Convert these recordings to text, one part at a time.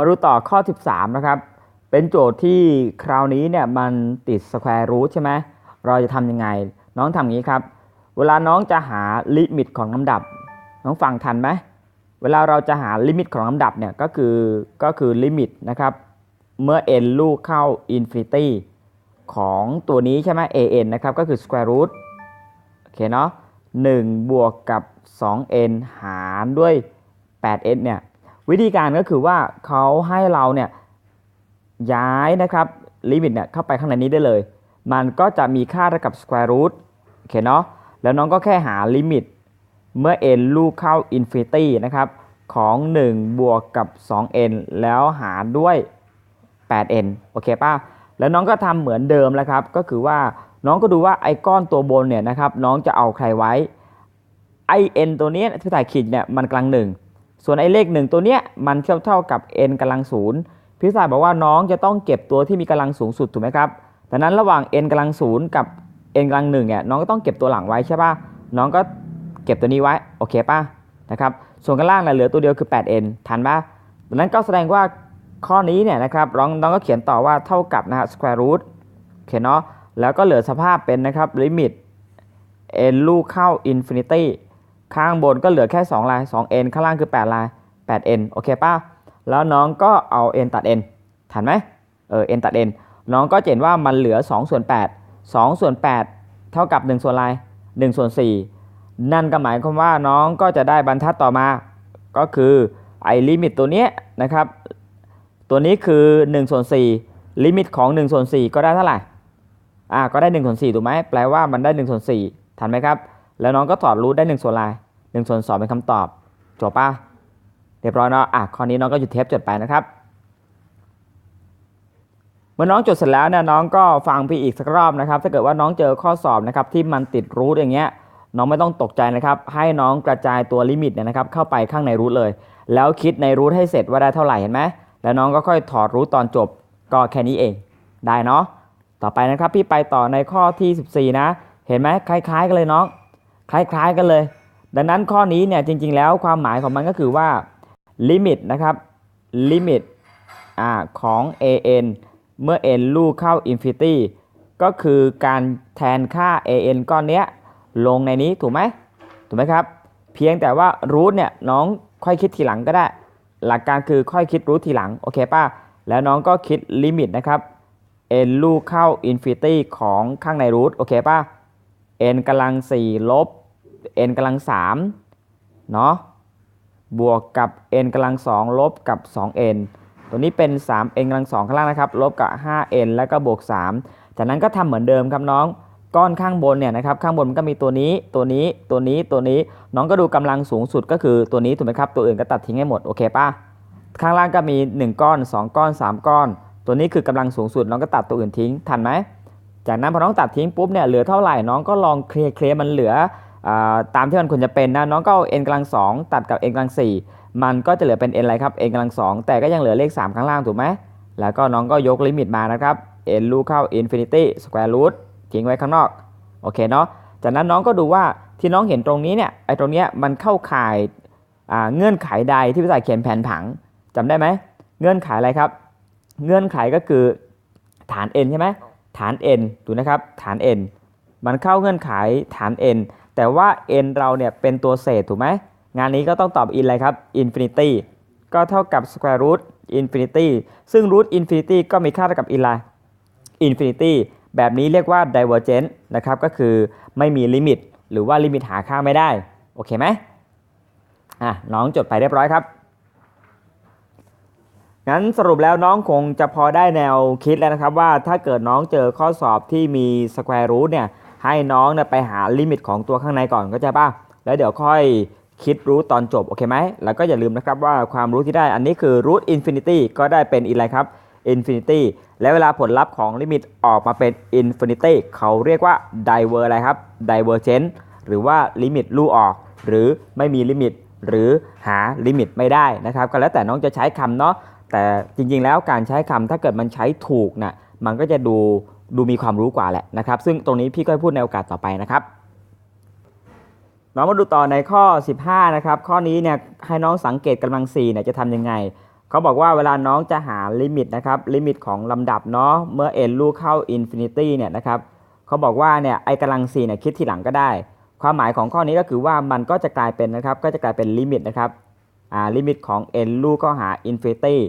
มาดูต่อข้อ 13 นะครับ เป็นโจทย์ที่คราวนี้เนี่ยมันติด square root ใช่ไหมเราจะทำยังไง น้องทำอย่างนี้ครับ เวลาน้องจะหาลิมิตของลำดับ น้องฟังทันไหมเวลาเราจะหาลิมิตของลำดับเนี่ยก็คือก็คือลิมิตนะครับ เมื่อ n ลูกเข้า infinity ของตัวนี้ใช่ไหม an นะครับ ก็คือ square root โอเคเนาะ1บวกกับ 2n หารด้วย 8n เนี่ย วิธีการก็คือว่าเขาให้เราเนี่ยย้ายนะครับลิมิตเนี่ยเข้าไปข้างในนี้ได้เลย มันก็จะมีค่าเท่ากับ square root โอเคเนาะแล้วน้องก็แค่หาลิมิตเมื่อ n ลูกเข้า infinity นะครับของ 1 บวกกับ 2n แล้วหารด้วย 8n โอเคป่ะแล้วน้องก็ทำเหมือนเดิมแล้วครับ ก็คือว่าน้องก็ดูว่าไอ้ก้อนตัวบนเนี่ยนะครับน้องจะเอาใครไว้ไอ n ตัวเนี้ยที่ถ่ายขีดเนี่ยมันกลังหนึ่ง ส่วนไอ้เลขหนึ่งตัวเนี้ยมันเท่าเท่ากับ n กำลังศูนย์พี่สายบอกว่าน้องจะต้องเก็บตัวที่มีกำลังสูงสุดถูกไหมครับดังนั้นระหว่าง n กำลังศูนย์กับ n กำลังหนึ่งเนี่ยน้องก็ต้องเก็บตัวหลังไว้ใช่ป่ะน้องก็เก็บตัวนี้ไว้โอเคป่ะนะครับส่วนข้างล่างเนี่ยเหลือตัวเดียวคือ 8n ทันป่ะดังนั้นก็แสดงว่าข้อนี้เนี่ยนะครับน้องน้องก็เขียนต่อว่าเท่ากับนะฮะ square root โอเคเนาะแล้วก็เหลือสภาพเป็นนะครับลิมิต n ลูกเข้า infinity ข้างบนก็เหลือแค่ 2 ลาย 2n ข้างล่างคือ 8 ลาย 8n โอเคป่ะ แล้วน้องก็เอา n ตัด n ทันไหมเออ n ตัด n น้องก็เห็นว่ามันเหลือ2ส่วน8 2ส่วน8 เท่ากับ 1 ส่วนลาย1ส่วน4 นั่นก็หมายความว่าน้องก็จะได้บรรทัดต่อมา ก็คือไอ้ลิมิตตัวเนี้ยนะครับ ตัวนี้คือ1ส่วน4ลิมิตของ1ส่วน4ก็ได้เท่าไหร่อ่าก็ได้1ส่วน4ถูกไหมแปลว่ามันได้1ส่วน4ทันไหมครับ แล้วน้องก็ถอดรูทได้1ส่วนลาย1ส่วน2เป็นคำตอบจบป่ะเรียบร้อยเนาะอะข้อนี้น้องก็หยุดเทปจดไปนะครับ เมื่อน้องจดเสร็จแล้วเนี่ยน้องก็ฟังพี่อีกสักรอบนะครับ ถ้าเกิดว่าน้องเจอข้อสอบนะครับที่มันติดรูทอย่างเงี้ยน้องไม่ต้องตกใจนะครับ ให้น้องกระจายตัวลิมิตเนี่ยนะครับ เข้าไปข้างในรูทเลย แล้วคิดในรูทให้เสร็จว่าได้เท่าไหร่เห็นไหมแล้วน้องก็ค่อยถอดรูทตอนจบก็แค่นี้เอง ได้เนาะต่อไปนะครับพี่ไปต่อในข้อที่ 14 นะ เห็นไหมคล้าย ๆ กันเลยน้อง คล้ายๆกันเลย ดังนั้นข้อนี้เนี่ยจริงๆแล้วความหมายของมันก็คือว่าลิมิตนะครับลิมิตอ่าของ an เมื่อ n ลูกเข้า infinity ก็คือการแทนค่า an ก้อนเนี้ยลงในนี้ถูกไหมถูกไหมครับ เพียงแต่ว่ารูทเนี่ยน้องค่อยคิดทีหลังก็ได้ หลักการคือค่อยคิดรูททีหลัง โอเคป่ะ แล้วน้องก็คิดลิมิตนะครับ n ลูกเข้า infinity ของข้างในรูทโอเคป่ะ n กำลัง 4 ลบ n กำลัง3เนาะบวกกับ n กำลัง2ลบกับ 2n ตัวนี้เป็น 3n กำลัง2ข้างล่างนะครับลบกับ 5n แล้วก็บวก 3 จากนั้นก็ทำเหมือนเดิมครับน้องก้อนข้างบนเนี่ยนะครับข้างบนมันก็มีตัวนี้ตัวนี้ตัวนี้ตัวนี้น้องก็ดูกำลังสูงสุดก็คือตัวนี้ถูกไหมครับตัวอื่นก็ตัดทิ้งให้หมดโอเคป่ะข้างล่างก็มี 1 ก้อน 2 ก้อน 3 ก้อน ตัวนี้คือกำลังสูงสุด น้องก็ตัดตัวอื่นทิ้งทันไหมจากนั้นพอน้องตัดทิ้งปุ๊บเนี่ยเหลือเท่าไหร่น้องก็ลองเคลียร์เคลียร์มันเหลือ ตามที่มันควรจะเป็นนะน้องก็เอา n กำลัง2ตัดกับ n กำลัง4มันก็จะเหลือเป็น n อะไรครับ n กำลัง2แต่ก็ยังเหลือเลข 3 ข้างล่างถูกไหมแล้วก็น้องก็ยกลิมิตมานะครับ n ลูกเข้า infinity square root ทิ้งไว้ข้างนอกโอเคเนาะจากนั้นน้องก็ดูว่าที่น้องเห็นตรงนี้เนี่ยไอ้ตรงเนี้ยมันเข้าข่ายเงื่อนไขใดที่พี่สายเขียนแผนผังจำได้ไหมเงื่อนไขอะไรครับ เงื่อนไขก็คือฐาน n ใช่ไหมฐาน n ดูนะครับฐาน n มันเข้าเงื่อนไขฐาน n แต่ว่า n เราเนี่ยเป็นตัวเศษถูกไหมงานนี้ก็ต้องตอบ in อะไรครับ infinity ก็เท่ากับ square root infinity ซึ่ง root infinity ก็มีค่าเท่ากับ in อะไร infinity แบบนี้เรียกว่า divergent นะครับ ก็คือไม่มีลิมิต หรือว่าลิมิตหาค่าไม่ได้ โอเคไหมอะน้องจดไปเรียบร้อยครับ งั้นสรุปแล้วน้องคงจะพอได้แนวคิดแล้วนะครับว่าถ้าเกิดน้องเจอข้อสอบที่มี square root เนี่ย ให้น้องเนี่ยไปหาลิมิตของตัวข้างในก่อนก็จะป่ะแล้วเดี๋ยวค่อยคิดรูทตอนจบโอเคไหม แล้วก็อย่าลืมนะครับว่าความรู้ที่ได้อันนี้คือ root infinity ก็ได้เป็นอะไรครับ infinity และเวลาผลลัพธ์ของลิมิตออกมาเป็น infinity เขาเรียกว่า diver อะไรครับ divergent หรือว่าลิมิตลู่ออก หรือไม่มีลิมิต หรือหาลิมิตไม่ได้นะครับ ก็แล้วแต่น้องจะใช้คำเนาะแต่จริงๆแล้วการใช้คำถ้าเกิดมันใช้ถูกนะมันก็จะดู ดูมีความรู้กว่าแหละนะครับ ซึ่งตรงนี้พี่ก็พูดในโอกาสต่อไปนะครับน้องมาดูต่อในข้อ 15 นะครับ ข้อนี้เนี่ยให้น้องสังเกตกำลัง4เนี่ยจะทำยังไงเขาบอกว่าเวลาน้องจะหาลิมิตนะครับลิมิตของลำดับเนาะเมื่อ n ลูกเข้าอินฟินิตี้เนี่ยนะครับเขาบอกว่าเนี่ยไอกำลัง4เนี่ยคิดทีหลังก็ได้ ความหมายของข้อนี้ก็คือว่ามันก็จะกลายเป็นนะครับก็จะกลายเป็นลิมิตนะครับอ่าลิมิตของ n ลูกเข้าหาอินฟินิตี้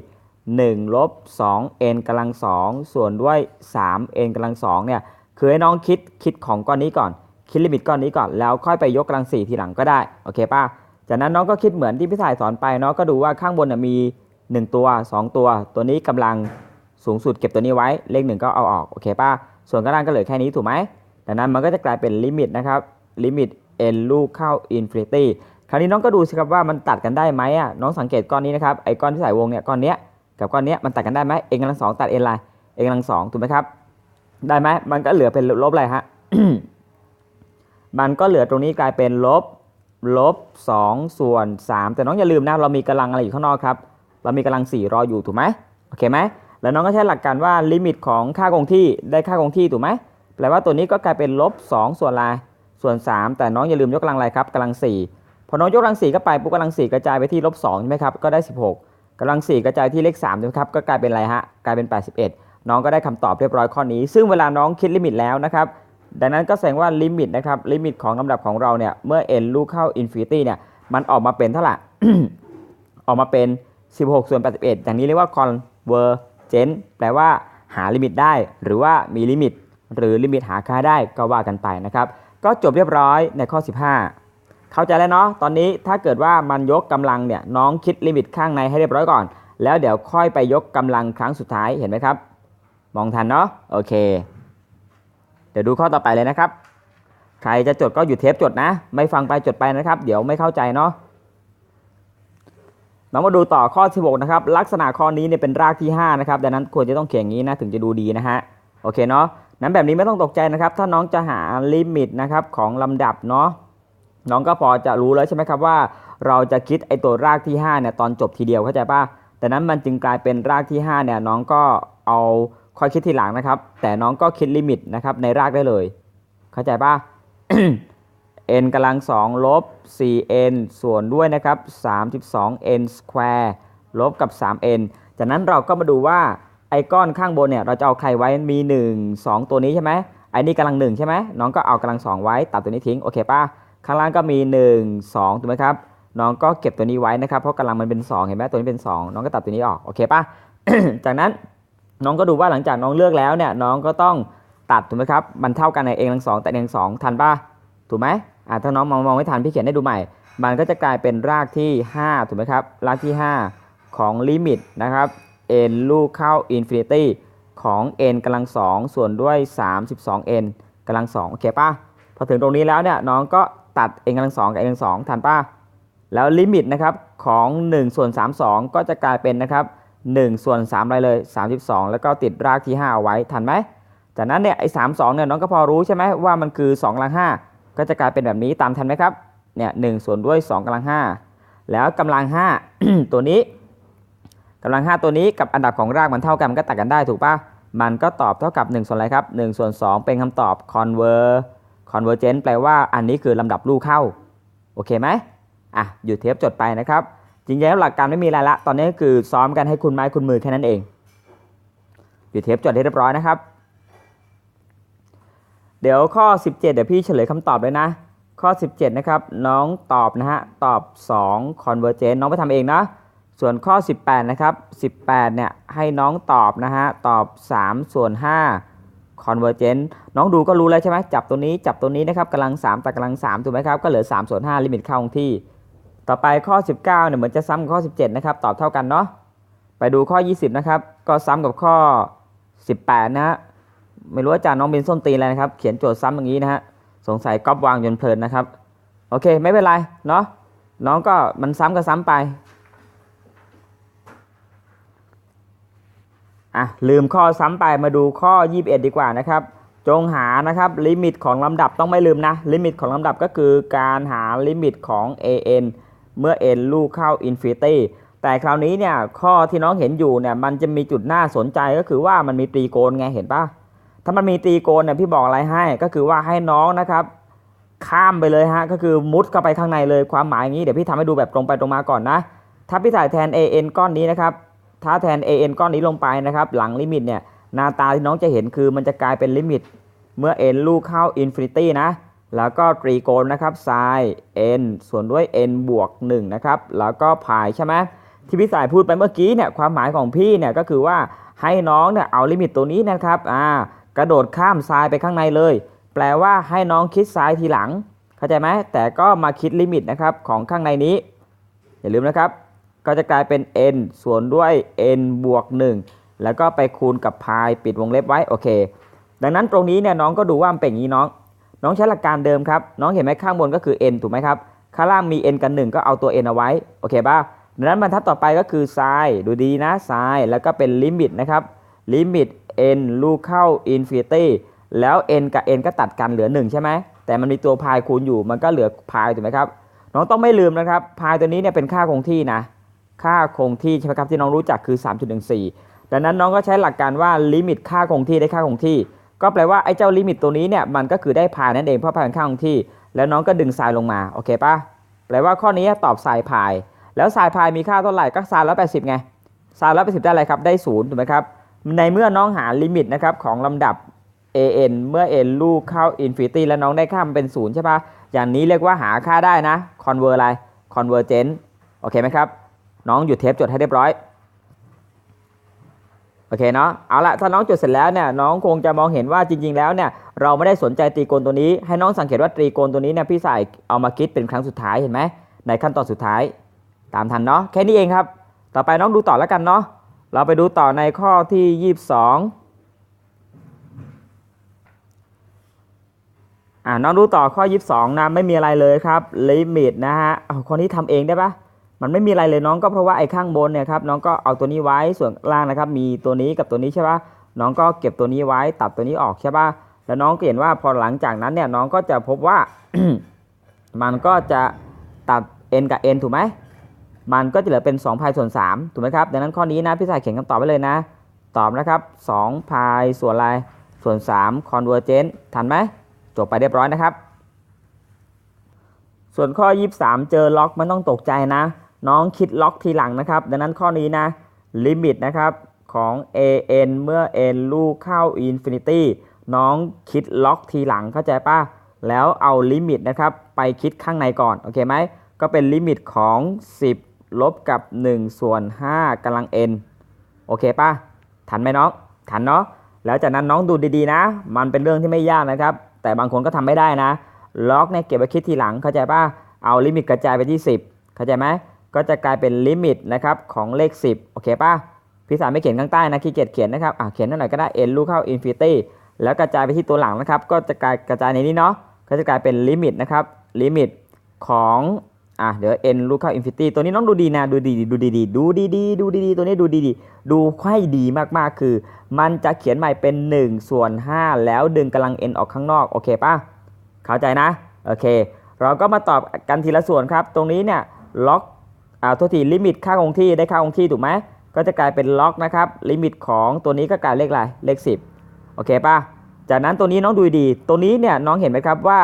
1ลบ 2 n กำลัง2ส่วนด้วย 3 n กำลัง2เนี่ยคือให้น้องคิดคิดของก้อนนี้ก่อน คิดลิมิตก้อนนี้ก่อนแล้วค่อยไปยกกำลัง 4 ทีหลังก็ได้โอเคป่ะจากนั้นน้องก็คิดเหมือนที่พี่ถ่ายสอนไปเนาะก็ดูว่าข้างบนนะมี 1 ตัว 2 ตัว ตัวนี้กำลังสูงสุดเก็บตัวนี้ไว้เลขหนึ่งก็เอาออกโอเคป่ะส่วนข้างล่างก็เหลือแค่นี้ถูกไหมดังนั้นมันก็จะกลายเป็นลิมิตนะครับลิมิต n ลูกเข้าอินฟินิตี้คราวนี้น้องก็ดูสิครับว่ามันตัดกันได้ไหมอะน้องสังเกตก้อนนี้นะครับไอ้ก้อนที่ใส่วงเนี่ยก้อนเนี้ย กับก้อนนี้มันตัดกันได้ไหม n กำลังสองตัด n อะไร n กำลังสองถูกไหมครับ ได้ไหมมันก็เหลือเป็นลบอะไรฮะมันก็เหลือตรงนี้กลายเป็นลบลบ2ส่วน 3 แต่น้องอย่าลืมนะเรามีกำลังอะไรอยู่ข้างนอกครับ เรามีกำลัง 4 รออยู่ถูกไหมโอเคไหมแล้วน้องก็ใช้หลักการว่าลิมิตของค่าคงที่ได้ค่าคงที่ถูกไหมแปลว่าตัวนี้ก็กลายเป็นลบ2ส่วนอะไรส่วน 3 แต่น้องอย่าลืมยกกำลังอะไรครับกำลัง4พอน้องยกกำลัง4ก็ไปปุ๊บกำลัง4กระจายไปที่ลบ2ใช่ไหมครับก็ได้ 16 กำลัง 4 กระจายที่เลข3ใช่ไหมครับก็กลายเป็นอะไรฮะกลายเป็น 81 น้องก็ได้คำตอบเรียบร้อยข้อนี้ ซึ่งเวลาน้องคิดลิมิตแล้วนะครับดังนั้นก็แสดงว่าลิมิตนะครับลิมิตของลำดับของเราเนี่ยเมื่อ n ลูกเข้าอินฟินิตี้เนี่ยมันออกมาเป็นเท่าไหร่ออกมาเป็น 16 ส่วน 81 อย่างนี้เรียกว่า convergent แปลว่าหาลิมิตได้ หรือว่ามีลิมิต หรือลิมิตหาค่าได้ก็ว่ากันไปนะครับ ก็จบเรียบร้อยในข้อ 15 เข้าใจแล้วเนาะตอนนี้ถ้าเกิดว่ามันยกกำลังเนี่ยน้องคิดลิมิตข้างในให้เรียบร้อยก่อน แล้วเดี๋ยวค่อยไปยกกำลังครั้งสุดท้ายเห็นไหมครับ มองทันเนาะโอเค เดี๋ยวดูข้อต่อไปเลยนะครับ ใครจะจดก็อยู่เทปจดนะ ไม่ฟังไปจดไปนะครับ เดี๋ยวไม่เข้าใจเนาะเรามาดูต่อข้อ 16 นะครับ ลักษณะข้อนี้เนี่ยเป็นรากที่ 5 นะครับ ดังนั้นควรจะต้องเขียนอย่างนี้นะ ถึงจะดูดีนะฮะ โอเคเนาะนั้นแบบนี้ไม่ต้องตกใจนะครับ ถ้าน้องจะหาลิมิตนะครับของลำดับเนาะ น้องก็พอจะรู้แล้วใช่ไหมครับว่า เราจะคิดไอตัวรากที่5เนี่ยตอนจบทีเดียวเข้าใจป่ะแต่นั้นมันจึงกลายเป็นรากที่5เนี่ยน้องก็เอาค่อยคิดทีหลังนะครับ แต่น้องก็คิดลิมิตนะครับในรากได้เลย เข้าใจป่ะ n กำลัง2ลบ 4n ส่วนด้วยนะครับ 32n square ลบกับ 3n จากนั้นเราก็มาดูว่าไอ้ก้อนข้างบนเนี่ยเราจะเอาใครไว้มี 1 2 ตัวนี้ใช่ไหมไอ้นี่กำลัง1ใช่ไหมน้องก็เอากำลัง2ไว้ตัดตัวนี้ทิ้งโอเคป่ะ ข้างล่างก็มี 1 2ถูกไหมครับ น้องก็เก็บตัวนี้ไว้นะครับ เพราะกำลังมันเป็น 2 เห็นไหมตัวนี้เป็น 2 น้องก็ตัดตัวนี้ออก โอเคป่ะจากนั้นน้องก็ดูว่าหลังจากน้องเลือกแล้วเนี่ย น้องก็ต้องตัดถูกไหมครับ มันเท่ากันในเองทั้งสองแต่เองสองทันป่ะถูกไหมอ่าถ้าน้องมองมองไม่ทันพี่เขียนให้ดูใหม่ มันก็จะกลายเป็นรากที่ 5 ถูกไหมครับ รากที่ 5 ของลิมิตนะครับ n ลูกเข้าอินฟินิตี้ของ n กำลัง2ส่วนด้วย 32n กำลัง2โอเคป่ะ พอถึงตรงนี้แล้วเนี่ยน้องก็ตัด n กำลัง2กับ n กำลัง2ทันป่ะแล้วลิมิตนะครับของ1ส่วน32 ก็จะกลายเป็นนะครับ1ส่วน3อะไรเลย 32 แล้วก็ติดรากที่ 5 เอาไว้ทันไหมจากนั้นเนี่ยไอ้32เนี่ยน้องก็พอรู้ใช่ไหมว่ามันคือ2กำลัง5ก็จะกลายเป็นแบบนี้ตามทันไหมครับเนี่ยหส่วนด้วย2กำลัง5แล้วกำลัง 5 ตัวนี้กำลัง 5 ตัวนี้กับอันดับของรากมันเท่ากันมันก็ตัดกันได้ถูกปะมันก็ตอบเท่ากับ1ส่วนอะไรครับ1ส่วน2 เป็นคำตอบ conver convergent แปลว่าอันนี้คือลำดับลูกเข้า โอเคไหมอะอยู่เทปจดไปนะครับ จริงๆแล้วหลักการไม่มีอะไรละ ตอนนี้คือซ้อมกันให้คุณไม้คุณมือแค่นั้นเอง อยู่เทปจดให้เรียบร้อยนะครับ เดี๋ยวข้อ 17 เดี๋ยวพี่เฉลยคำตอบเลยนะ ข้อ 17 นะครับ น้องตอบนะฮะ ตอบ 2 convergent น้องไปทำเองนะส่วนข้อ 18 นะครับ 18 เนี่ย ให้น้องตอบนะฮะ ตอบ 3 ส่วน 5 convergent น้องดูก็รู้แล้วใช่ไหมจับตัวนี้จับตัวนี้นะครับกำลัง3แต่กำลัง3ถูกไหมครับ ก็เหลือ3ส่วน5ลิมิตเข้าคงที่ ต่อไปข้อ 19เนี่ยเหมือนจะซ้ำกับข้อ 17 นะครับ ตอบเท่ากันเนาะไปดูข้อ 20 นะครับ ก็ซ้ำกับข้อ 18 นะฮะไม่รู้อาจารย์น้องเป็นส้นตีนอะไรนะครับ เขียนโจทย์ซ้ำอย่างนี้นะฮะสงสัยก๊อปวางจนเพลินนะครับ โอเค ไม่เป็นไรเนาะน้องก็มันซ้ำก็ซ้ำไป อะลืมข้อซ้ำไปมาดูข้อ 21 ดีกว่านะครับ จงหานะครับลิมิตของลำดับต้องไม่ลืมนะลิมิตของลำดับก็คือการหาลิมิตของ an เมื่อ n ลูกเข้า infinity แต่คราวนี้เนี่ยข้อที่น้องเห็นอยู่เนี่ยมันจะมีจุดน่าสนใจก็คือว่ามันมีตรีโกณไงเห็นปะถ้ามันมีตรีโกณเนี่ยพี่บอกอะไรให้ก็คือว่าให้น้องนะครับ ข้ามไปเลยฮะก็คือมุดเข้าไปข้างในเลยความหมายอย่างนี้เดี๋ยวพี่ทำให้ดูแบบตรงไปตรงมาก่อนนะ ถ้าพี่ถ่ายแทน an ก้อนนี้นะครับ ถ้าแทน an ก้อนนี้ลงไปนะครับ หลังลิมิตเนี่ยหน้าตาที่น้องจะเห็นคือมันจะกลายเป็นลิมิต เมื่อ n ลูกเข้า infinity นะ แล้วก็ตรีโกณนะครับ sin n ส่วนด้วย n บวก1นะครับ แล้วก็พายใช่ไหมที่พี่สายพูดไปเมื่อกี้เนี่ยความหมายของพี่เนี่ยก็คือว่าให้น้องเนี่ยเอาลิมิตตัวนี้นะครับอ่ากระโดดข้ามทรายไปข้างในเลย แปลว่าให้น้องคิดซ้ายทีหลัง เข้าใจไหมแต่ก็มาคิดลิมิตนะครับของข้างในนี้ อย่าลืมนะครับ ก็จะกลายเป็น n ส่วนด้วย n บวก 1 แล้วก็ไปคูณกับพายปิดวงเล็บไว้โอเค ดังนั้นตรงนี้เนี่ยน้องก็ดูว่ามันเป็นอย่างนี้น้อง น้องใช้หลักการเดิมครับ น้องเห็นไหมข้างบนก็คือ n ถูกไหมครับ ข้างล่างมี n กัน 1 ก็เอาตัว n เอาไว้โอเคป่ะดังนั้นบรรทัดต่อไปก็คือ sin ดูดีนะ sin แล้วก็เป็นลิมิตนะครับลิมิต n ลูกเข้า infinity แล้ว n กับ n ก็ตัดกันเหลือ 1 ใช่ไหม แต่มันมีตัวพายคูณอยู่ มันก็เหลือพายถูกไหมครับ น้องต้องไม่ลืมนะครับ พายตัวนี้เนี่ยเป็นค่าคงที่นะ ค่าคงที่ใช่ไหมครับที่น้องรู้จักคือ 3.14 ดังนั้นน้องก็ใช้หลักการว่าลิมิตค่าคงที่ได้ค่าคงที่ ก็แปลว่าไอ้เจ้าลิมิตตัวนี้เนี่ยมันก็คือได้พายนั่นเองเพราะพายเป็นค่าคงที่ แล้วน้องก็ดึงทรายลงมาโอเคปะแปลว่าข้อนี้ตอบทรายพาย แล้วทรายพายมีค่าเท่าไหร่ก็ทรายร้อยแปดสิบไงทรายร้อยแปดสิบได้อะไรครับได้ศูนย์ถูกไหมครับในเมื่อน้องหาลิมิตนะครับของลำดับ an เมื่อ n ลูกเข้า infinity แล้วน้องได้ค่ามันเป็นศูนย์ใช่ปะอย่างนี้เรียกว่าหาค่าได้นะ convert อะไร convergent โอเคไหมครับ น้องหยุดเทปจดให้เรียบร้อย โอเคเนาะ เอาละถ้าน้องจดเสร็จแล้วเนี่ยน้องคงจะมองเห็นว่าจริง ๆ แล้วเนี่ยเราไม่ได้สนใจตรีโกณตัวนี้ ให้น้องสังเกตว่าตรีโกณตัวนี้เนี่ยพี่ใส่เอามาคิดเป็นครั้งสุดท้ายเห็นไหมในขั้นตอนสุดท้าย ตามทันเนาะแค่นี้เองครับ ต่อไปน้องดูต่อแล้วกันเนาะเราไปดูต่อในข้อที่ 22อ่าน้องดูต่อข้อ 22นะไม่มีอะไรเลยครับลิมิตนะฮะเอาคนที่ทำเองได้ปะ มันไม่มีอะไรเลยน้องก็เพราะว่าไอ้ข้างบนเนี่ยครับน้องก็เอาตัวนี้ไว้ส่วนล่างนะครับ มีตัวนี้กับตัวนี้ใช่ปะน้องก็เก็บตัวนี้ไว้ตัดตัวนี้ออกใช่ปะแล้วน้องก็เห็นว่าพอหลังจากนั้นเนี่ยน้องก็จะพบว่า มันก็จะตัด n กับ n ถูกไหมมันก็จะเหลือเป็น2พายส่วน3ถูกไหมครับดังนั้นข้อนี้นะพี่สายเขียนคำตอบไว้เลยนะ ตอบนะครับ2พายส่วนอะไรส่วน3 convergent ทันไหมจบไปเรียบร้อยนะครับ ส่วนข้อ 23 เจอล็อกไม่ต้องตกใจนะ น้องคิดล็อกทีหลังนะครับ ดังนั้นข้อนี้นะลิมิตนะครับของ an เมื่อ n ลูกเข้า infinity น้องคิดล็อกทีหลังเข้าใจป่ะ แล้วเอาลิมิตนะครับไปคิดข้างในก่อน โอเคไหม ก็เป็นลิมิตของ 10 ลบกับ 1 ส่วน 5กำลัง n โอเคป่ะ ทันไหมน้อง ทันเนาะ แล้วจากนั้นน้องดูดีๆนะ มันเป็นเรื่องที่ไม่ยากนะครับ แต่บางคนก็ทำไม่ได้นะ ล็อกเนี่ยเก็บไว้คิดทีหลังเข้าใจป่ะ เอาลิมิตกระจายไปที่ 10 เข้าใจไหม ก็จะกลายเป็นลิมิตนะครับของเลข 10 โอเคป่ะพี่สารไม่เขียนข้างใต้นะขี้เกียจเขียนนะครับอะเขียนหน่อยก็ได้ n ลูกเข้า infinity แล้วกระจายไปที่ตัวหลังนะครับ ก็จะกลายกระจายในนี้เนาะก็จะกลายเป็นลิมิตนะครับลิมิตของอะเดี๋ยว n ลูกเข้า infinity ตัวนี้น้องดูดีนะดูดีดูดีๆดูดีๆดูดีๆตัวนี้ดูดีๆดูให้ดีมากๆคือ มันจะเขียนใหม่เป็น1ส่วน5แล้วดึงกำลัง n ออกข้างนอกโอเคป่ะเข้าใจนะโอเค เราก็มาตอบกันทีละส่วนครับ ตรงนี้เนี่ยล็อก เอาโทษทีลิมิตค่าคงที่ได้ค่าคงที่ถูกไหมก็จะกลายเป็นล็อกนะครับลิมิตของตัวนี้ก็กลายเลขอะไรเลข 10 โอเคป่ะจากนั้นตัวนี้น้องดูดี ตัวนี้เนี่ยน้องเห็นไหมครับว่า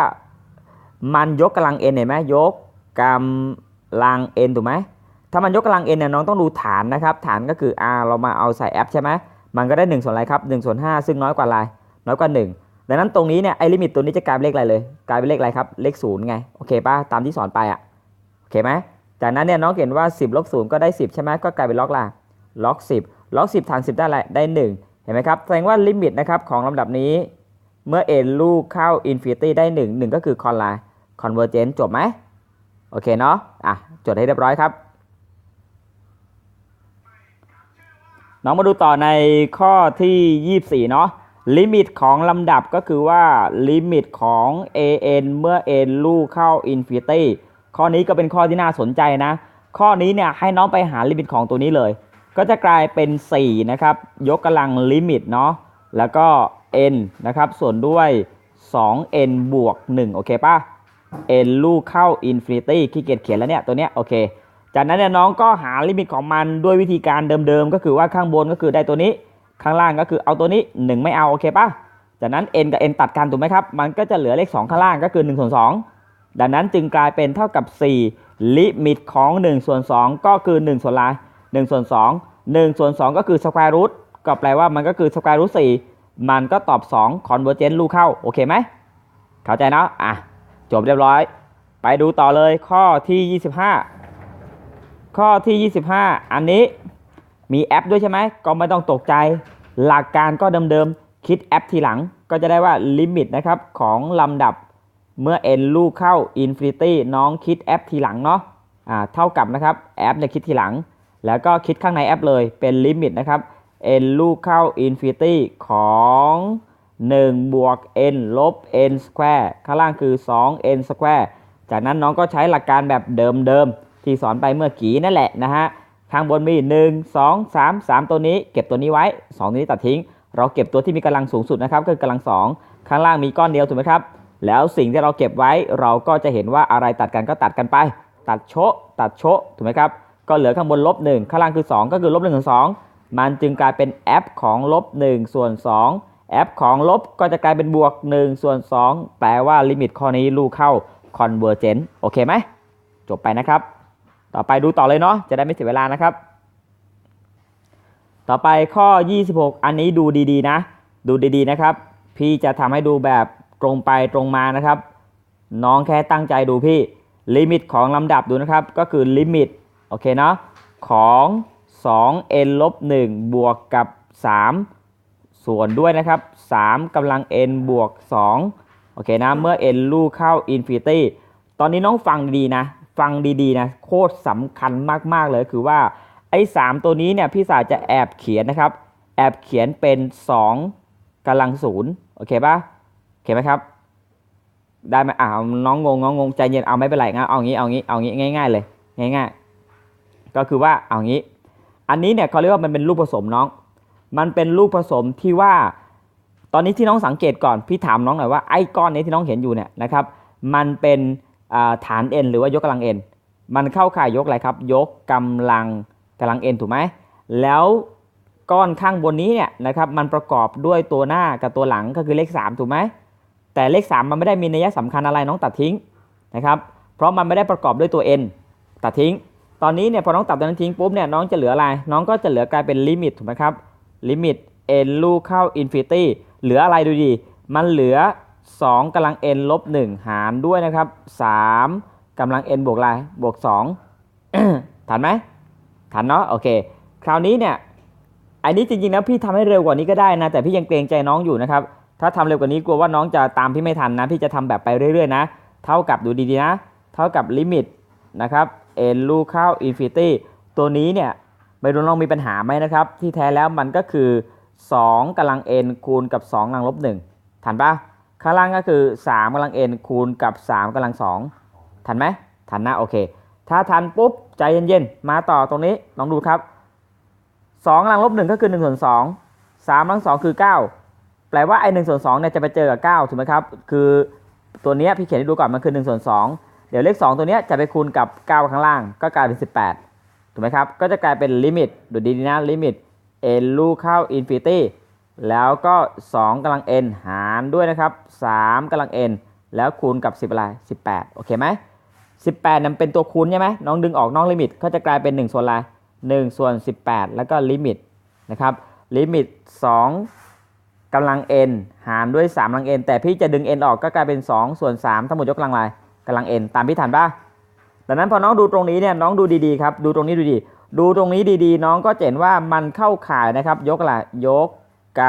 มันยกกำลัง n เห็นไหมยกกำลัง n ถูกไหมถ้ามันยกกำลัง n เนี่ยน้องต้องดูฐานนะครับ ฐานก็คือ r เรามาเอาใส่แอปใช่ไหมมันก็ได้ 1 ส่วนอะไรครับ1ส่วน5ซึ่งน้อยกว่าอะไรน้อยกว่า 1 ดังนั้นตรงนี้เนี่ยไอ้ลิมิตตัวนี้จะกลายเป็นเลขอะไรเลย กลายเป็นเลขอะไรครับเลข0ไงโอเคป่ะตามที่สอนไปอะโอเคไหม จากนั้นเนี่ยน้องเห็นว่า 10ลบ0ก็ได้ 10 ใช่ไหมก็กลายเป็นล็อกละล็อก 10 ล็อก 10ฐาน10 ได้อะไรได้ 1 เห็นไหมครับ แสดงว่าลิมิตนะครับของลำดับนี้ เมื่อ n ลูกเข้า infinity ได้ 1 1 ก็คือ con อะไร convergent จบไหมโอเคเนาะอะจดให้เรียบร้อยครับ น้องมาดูต่อในข้อที่ 24 เนาะลิมิตของลำดับก็คือว่าลิมิตของ an เมื่อ n ลูกเข้า infinity ข้อนี้ก็เป็นข้อที่น่าสนใจนะ ข้อนี้เนี่ยให้น้องไปหาลิมิตของตัวนี้เลย ก็จะกลายเป็น4นะครับยกกำลังลิมิตเนาะแล้วก็ n นะครับส่วนด้วย 2n บวก 1 โอเคป่ะ n ลูกเข้า infinity ขี้เกียจเขียนแล้วเนี่ยตัวเนี้ยโอเค จากนั้นเนี่ยน้องก็หาลิมิตของมันด้วยวิธีการเดิมๆ ก็คือว่าข้างบนก็คือได้ตัวนี้ ข้างล่างก็คือเอาตัวนี้ 1 ไม่เอาโอเคป่ะจากนั้น n กับ n ตัดกันถูกไหมครับ มันก็จะเหลือเลข 2 ข้างล่างก็คือ1ส่วน2 ดังนั้นจึงกลายเป็นเท่ากับ 4 ลิมิตของ1ส่วน2ก็คือ 1 ส่วนลาย1ส่วน2 1ส่วน2ก็คือ square root ก็แปลว่ามันก็คือ square root 4มันก็ตอบ2 convergent ลูกเข้า โอเคไหม เข้าใจเนาะอะ จบเรียบร้อย ไปดูต่อเลยข้อที่ 25 ข้อที่ 25 อันนี้มีแอปด้วยใช่ไหม ก็ไม่ต้องตกใจ หลักการก็เดิมๆ คิดแอปทีหลังก็จะได้ว่าลิมิตนะครับของลำดับ เมื่อ n ลูกเข้า infinity น้องคิดแอปทีหลังเนาะอ่าเท่ากับนะครับแอปเนี่ยคิดทีหลัง แล้วก็คิดข้างในแอปเลยเป็นลิมิตนะครับ n ลูกเข้า infinity ของ1บวก n ลบ n square ข้างล่างคือ 2n square จากนั้นน้องก็ใช้หลักการแบบเดิมๆ ที่สอนไปเมื่อกี้นั่นแหละนะฮะ ข้างบนมี 1 2 3 3 ตัวนี้เก็บตัวนี้ไว้ 2 ตัวนี้ตัดทิ้ง เราเก็บตัวที่มีกำลังสูงสุดนะครับ คือกำลัง 2 ข้างล่างมีก้อนเดียวถูกไหมครับ แล้วสิ่งที่เราเก็บไว้เราก็จะเห็นว่าอะไรตัดกันก็ตัดกันไป ตัดโชะตัดโชะถูกไหมครับ ก็เหลือข้างบนลบ1ข้างล่างคือ 2 ก็คือลบ1ส่วน2มันจึงกลายเป็นแอปของลบ1ส่วน2แอปของลบก็จะกลายเป็นบวก1ส่วน2แปลว่าลิมิตข้อนี้ลูกเข้า convergent โอเคไหมจบไปนะครับ ต่อไปดูต่อเลยเนาะจะได้ไม่เสียเวลานะครับ ต่อไปข้อ 26 อันนี้ดูดีๆนะ ดูดีๆนะครับ พี่จะทำให้ดูแบบ รงไปตรงมานะครับ น้องแค่ตั้งใจดูพี่ลิมิตของลำดับดูนะครับ ก็คือลิมิตโอเคเนาะของ 2n ลบ1บวกกับ 3 ส่วนด้วยนะครับ 3กำลัง n บวก 2 โอเคนะ เมื่อ n ลูกเข้า infinity ตอนนี้น้องฟังดีนะ ฟังดีๆนะ โคตรสำคัญมากๆเลยคือว่า ไอ้ 3 ตัวนี้เนี่ย พี่สาจะแอบเขียนนะครับ แอบเขียนเป็น 2กำลังศูนย์โอเคปะโอเคไหมครับ ได้ไหมอ่าน้องงงน้องงงใจเย็นเอาไม่เป็นไรงั้นเอางี้เอางี้เอางี้ง่าย ๆ เลย ง่าย ๆ ก็คือว่าเอางี้ อันนี้เนี่ยเขาเรียกว่ามันเป็นลูกผสมน้อง มันเป็นลูกผสมที่ว่า ตอนนี้ที่น้องสังเกตก่อนพี่ถามน้องหน่อยว่าไอ้ก้อนนี้ที่น้องเห็นอยู่เนี่ยนะครับ มันเป็นอ่าฐานหรือว่ายกกำลัง n มันเข้าข่ายยกอะไรครับ ยกกำลังกำลัง n ถูกไหมแล้วก้อนข้างบนนี้เนี่ยนะครับมันประกอบด้วยตัวหน้ากับตัวหลังก็คือเลข 3 ถูกไหม แต่เลข 3 มันไม่ได้มีนัยสำคัญอะไรน้องตัดทิ้งนะครับเพราะมันไม่ได้ประกอบด้วยตัว n ตัดทิ้ง ตอนนี้เนี่ยพอน้องตัดตัวนั้นทิ้งปุ๊บเนี่ยน้องจะเหลืออะไร น้องก็จะเหลือกลายเป็นลิมิตถูกไหมครับลิมิต n ลูกเข้า infinity เหลืออะไรดูดี มันเหลือ 2กำลัง n ลบ1หารด้วยนะครับ3กำลัง n บวกอะไรบวก2ทันไหมทันเนาะโอเค คราวนี้เนี่ยอันนี้จริงๆแล้วพี่ทำให้เร็วกว่านี้ก็ได้นะแต่พี่ยังเกรงใจน้องอยู่นะครับ ถ้าทำเร็วกว่านี้กลัวว่าน้องจะตามพี่ไม่ทันนะ พี่จะทำแบบไปเรื่อยๆนะ เท่ากับดูดีๆนะ เท่ากับลิมิตนะครับ n ลูเข้า infinity ตัวนี้เนี่ยไม่รู้น้องมีปัญหาไหมนะครับ ที่แท้แล้วมันก็คือ 2กำลัง n คูณกับ 2กำลังลบ1ทันปะข้างล่างก็คือ 3กำลัง n คูณกับ 3กำลัง2ทันไหมทันนะโอเค ถ้าทันปุ๊บใจเย็นๆ มาต่อตรงนี้ลองดูครับ2กำลังลบ1ก็คือ1ส่วน2 3กำลัง2คือ 9 แปลว่าไอ้1ส่วน2เนี่ยจะไปเจอกับ9ถูกไหมครับ คือตัวเนี้ยพี่เขียนให้ดูก่อนมันคือ1ส่วน2เดี๋ยวเลข2ตัวเนี้ยจะไปคูณกับ9ข้างล่าง ก็กลายเป็น18ถูกไหมครับ ก็จะกลายเป็นลิมิตดูดีๆนะลิมิต n ลูกเข้า infinity แล้วก็2กำลัง n หารด้วยนะครับ3กำลัง n แล้วคูณกับ 10อะไร18 โอเคไหม18นั้นเป็นตัวคูณใช่ไหมน้องดึงออกนอกลิมิตก็จะกลายเป็น 1 ส่วนอะไร1ส่วน18 แล้วก็ลิมิตนะครับลิมิต 2 กำลัง n หารด้วย3กำลัง n แต่พี่จะดึง n ออกก็กลายเป็น 2 ส่วน 3 ทั้งหมดยกกำลังอะไรกำลัง n ตามพี่ทันปะดังนั้นพอน้องดูตรงนี้เนี่ยน้องดูดีๆครับดูตรงนี้ดูดีดูตรงนี้ดีๆ น้องก็เห็นว่ามันเข้าข่ายนะครับ ยกอะไรยกก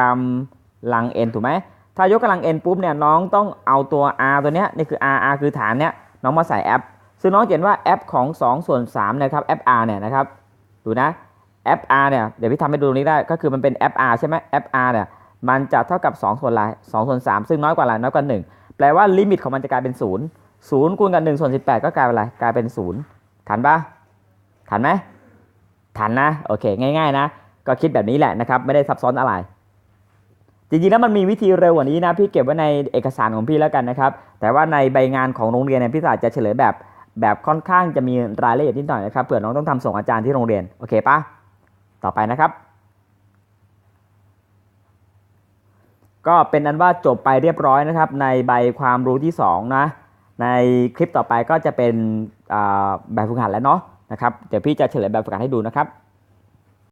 ำลัง n ถูกไหมถ้ายกกำลัง n ปุ๊บเนี่ยน้องต้องเอาตัว r ตัวเนี้ยนี่คือ r r คือฐานเนี้ยน้องมาใส่แอปซึ่งน้องเห็นว่าแอปของ 2 ส่วน3นะครับแอป r เนี่ยนะครับดูนะแอป r เนี่ยเดี๋ยวพี่ทำให้ดูตรงนี้ได้ก็คือมันเป็นแอป r ใช่ไหมแอป r เนี่ย มันจะเท่ากับ2ส่วนอะไร2ส่วน3ซึ่งน้อยกว่าอะไรน้อยกว่า 1 แปลว่าลิมิตของมันจะกลายเป็น 0 0คูณกับ1ส่วน18 ก็กลายเป็นอะไรกลายเป็น 0 ทันปะทันไหมทันนะโอเคง่าย ๆ นะ ก็คิดแบบนี้แหละนะครับไม่ได้ซับซ้อนอะไร จริงๆแล้วมันมีวิธีเร็วกว่านี้นะพี่เก็บไว้ในเอกสารของพี่แล้วกันนะครับ แต่ว่าในใบงานของโรงเรียนเนี่ยพี่อาจจะเฉลยแบบแบบค่อนข้างจะมีรายละเอียดนิดหน่อยนะครับเผื่อน้องต้องทำส่งอาจารย์ที่โรงเรียนโอเคปะต่อไปนะครับ ก็เป็นอันว่าจบไปเรียบร้อยนะครับ ในใบความรู้ที่2นะในคลิปต่อไปก็จะเป็นแบบฝึกหัดแล้วเนาะนะครับเดี๋ยวพี่จะเฉลยแบบฝึกหัดให้ดูนะครับ